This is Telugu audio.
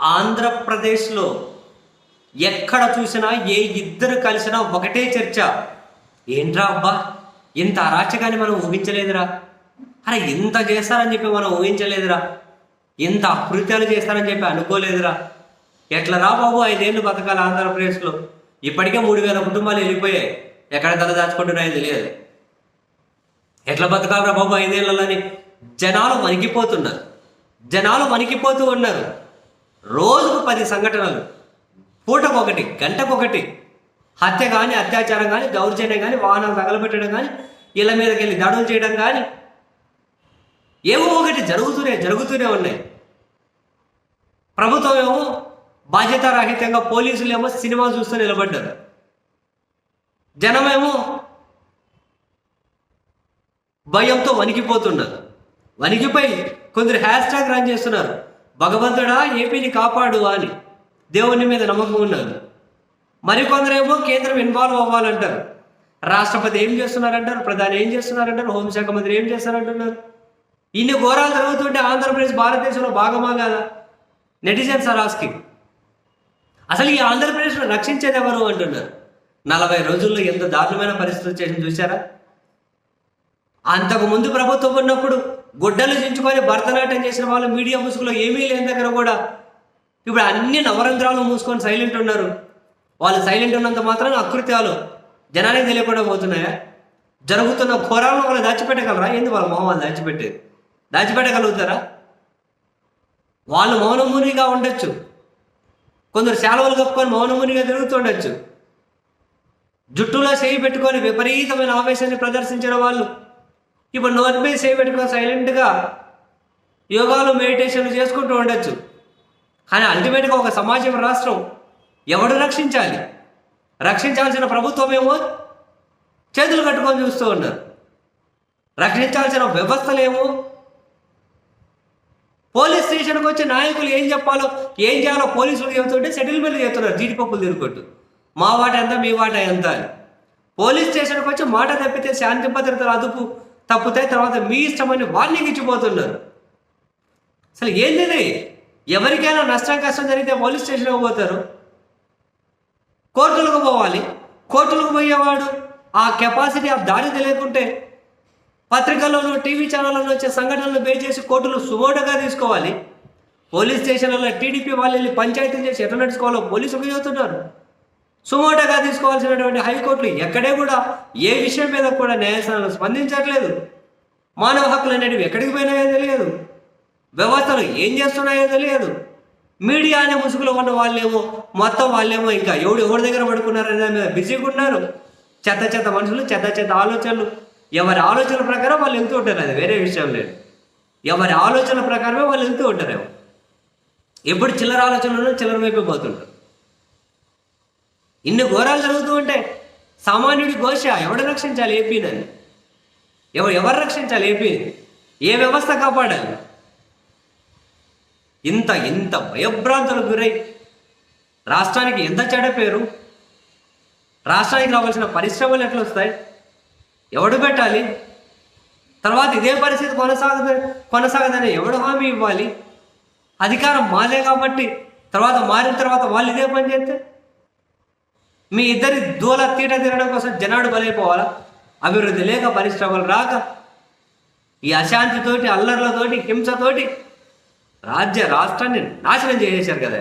ఆంధ్రప్రదేశ్లో ఎక్కడ చూసినా ఏ ఇద్దరు కలిసినా ఒకటే చర్చ. ఏంట్రా అబ్బా ఇంత అరాచకాన్ని మనం ఊహించలేదురా. అరే ఇంత చేస్తారని చెప్పి మనం ఊహించలేదురా. ఇంత అకృత్యాలు చేస్తారని చెప్పి అనుకోలేదురా. ఎట్లా రా బాబు ఐదేళ్ళు బతకాలి ఆంధ్రప్రదేశ్లో? ఇప్పటికే మూడు వేల కుటుంబాలు వెళ్ళిపోయాయి. ఎక్కడ తల దాచుకుంటున్నాయో తెలియదు. ఎట్లా బతకాలరా బాబు ఐదేళ్ళని జనాలు వణికిపోతున్నారు. జనాలు వణికిపోతూ ఉన్నారు. రోజుకు పది సంఘటనలు. పూటకొకటి గంటకొకటి. హత్య కానీ అత్యాచారం కానీ దౌర్జన్యం కానీ వాహనాలు తగలబెట్టడం కానీ ఇళ్ళ మీదకి వెళ్ళి దాడులు చేయడం కానీ ఏవో ఒకటి జరుగుతూనే జరుగుతూనే ఉన్నాయి. ప్రభుత్వం ఏమో బాధ్యతారాహిత్యంగా పోలీసులు ఏమో సినిమా చూస్తూ నిలబడ్డారు. జనమేమో భయంతో వణికిపోతున్నారు. వణికిపోయి కొందరు హ్యాష్ ట్యాగ్ రన్ చేస్తున్నారు. భగవంతుడా ఏపీని కాపాడు అని దేవుని మీద నమ్మకం ఉన్నారు మరికొందరేమో కేంద్రం ఇన్వాల్వ్ అవ్వాలంటారు. రాష్ట్రపతి ఏం చేస్తున్నారంటారు? ప్రధాని ఏం చేస్తున్నారంటారు? హోంశాఖ మంత్రి ఏం చేస్తారంటున్నారు ఇన్ని ఘోరాలు జరుగుతుంటే ఆంధ్రప్రదేశ్ భారతదేశంలో భాగమా కాదా? నెటిజన్స్ ఆర్ ఆస్కింగ్ అసలు ఈ ఆంధ్రప్రదేశ్ను రక్షించేది ఎవరు అంటున్నారు? నలభై రోజుల్లో ఎంత దారుణమైన పరిస్థితి వచ్చేసింది చూసారా అంతకు ముందు ప్రభుత్వం ఉన్నప్పుడు గుడ్డలు చించుకొని భరతనాట్యం చేసిన వాళ్ళు మీడియా ముసుగులో ఏమీ లేని దగ్గర కూడా ఇప్పుడు అన్ని నవరంధ్రాలు మూసుకొని సైలెంట్ ఉన్నారు. వాళ్ళు సైలెంట్ ఉన్నంత మాత్రం అకృత్యాలు జనానికి తెలియకుండా పోతున్నాయా? జరుగుతున్న ఘోరాలను వాళ్ళు దాచిపెట్టగలరా? ఏంది వాళ్ళ మొహం వాళ్ళు దాచిపెట్టేది? దాచిపెట్టగలుగుతారా? వాళ్ళు మౌనమునిగా ఉండొచ్చు. కొందరు శాలవలు కప్పుకొని మౌనమునిగా తిరుగుతుండొచ్చు జుట్టులో చేయి పెట్టుకొని విపరీతమైన ఆవేశాన్ని ప్రదర్శించిన వాళ్ళు ఇప్పుడు నోటి మీద చేయి సైలెంట్గా యోగాలు మెడిటేషన్లు చేసుకుంటూ ఉండొచ్చు. కానీ అల్టిమేట్గా ఒక సమాజం రాష్ట్రం ఎవడు రక్షించాలి? రక్షించాల్సిన ప్రభుత్వం ఏమో చేతులు కట్టుకొని చూస్తూ ఉన్నారు. రక్షించాల్సిన వ్యవస్థలేమో పోలీస్ స్టేషన్కి వచ్చి నాయకులు ఏం చెప్పాలో ఏం చేయాలో పోలీసులు చెబుతుంటే సెటిల్మెంట్ చేస్తున్నారు. జీడిపప్పులు తిరుగుకుంటూ మా వాట ఎంత మీ వాట ఎంత అని. పోలీస్ స్టేషన్కి వచ్చి మాట తప్పితే శాంతి భద్రతలు అదుపు. తప్పితే తర్వాత మీ ఇష్టమైన వార్నింగ్ ఇచ్చిపోతున్నారు అసలు ఏంటిది? ఎవరికైనా నష్టం కష్టం జరిగితే పోలీస్ స్టేషన్కి పోతారు. కోర్టులకు పోవాలి. కోర్టులకు పోయేవాడు ఆ కెపాసిటీ ఆ దారి తెలియకుంటే పత్రికల్లోనూ టీవీ ఛానళ్ళలో వచ్చే సంఘటనలు బేస్ చేసి కోర్టులు సుమోటగా తీసుకోవాలి. పోలీస్ స్టేషన్లలో టీడీపీ వాళ్ళు వెళ్ళి పంచాయతీలు చేసి ఎట్లా నడుచుకోవాలో పోలీసులు చెబుతున్నారు. సుమోటగా తీసుకోవాల్సినటువంటి హైకోర్టులు ఎక్కడే కూడా ఏ విషయం మీద కూడా న్యాయస్థానాలు స్పందించట్లేదు. మానవ హక్కులు అనేటివి ఎక్కడికి పోయినాయో తెలియదు. వ్యవస్థలు ఏం చేస్తున్నాయో తెలియదు. మీడియా అనే ముసుగులో ఉన్న వాళ్ళేమో మొత్తం వాళ్ళేమో ఇంకా ఎవడు ఎవరి దగ్గర పడుకున్నారనే దాని మీద బిజీగా ఉన్నారు చెత్త చెత్త మనుషులు చెత్త చెత్త ఆలోచనలు. ఎవరి ఆలోచన ప్రకారం వాళ్ళు వెళ్తూ ఉంటారు అది వేరే విషయం లేదు. ఎవరి ఆలోచన ప్రకారమే వాళ్ళు వెళ్తూ ఉంటారేమో. ఎప్పుడు చిల్లర ఆలోచనలు చిల్లర వైపు పోతుంటారు. ఇన్ని ఘోరాలు జరుగుతూ ఉంటే సామాన్యుడి ఘోష ఎవడు రక్షించాలి ఏపీనని ఎవరు ఎవరు రక్షించాలి ఏపీని ఏ వ్యవస్థ కాపాడాలి? ఇంత ఇంత భయభ్రాంతులకు గురై రాష్ట్రానికి ఎంత చెడ పేరు? రాష్ట్రానికి రావాల్సిన పరిశ్రమలు ఎట్లా వస్తాయి ఎవడు పెట్టాలి? తర్వాత ఇదే పరిస్థితి కొనసాగదు కొనసాగదని ఎవడు హామీ ఇవ్వాలి? అధికారం మాదే కాబట్టి తర్వాత మారిన తర్వాత వాళ్ళు ఇదే పని చేస్తే మీ ఇద్దరి దూల తీట తినడం కోసం జనాడు బలైపోవాలా అభివృద్ధి లేక పరిశ్రమలు రాక ఈ అశాంతితోటి అల్లర్లతోటి హింసతోటి రాజ్య రాష్ట్రాన్ని నాశనం చేసేశారు కదా.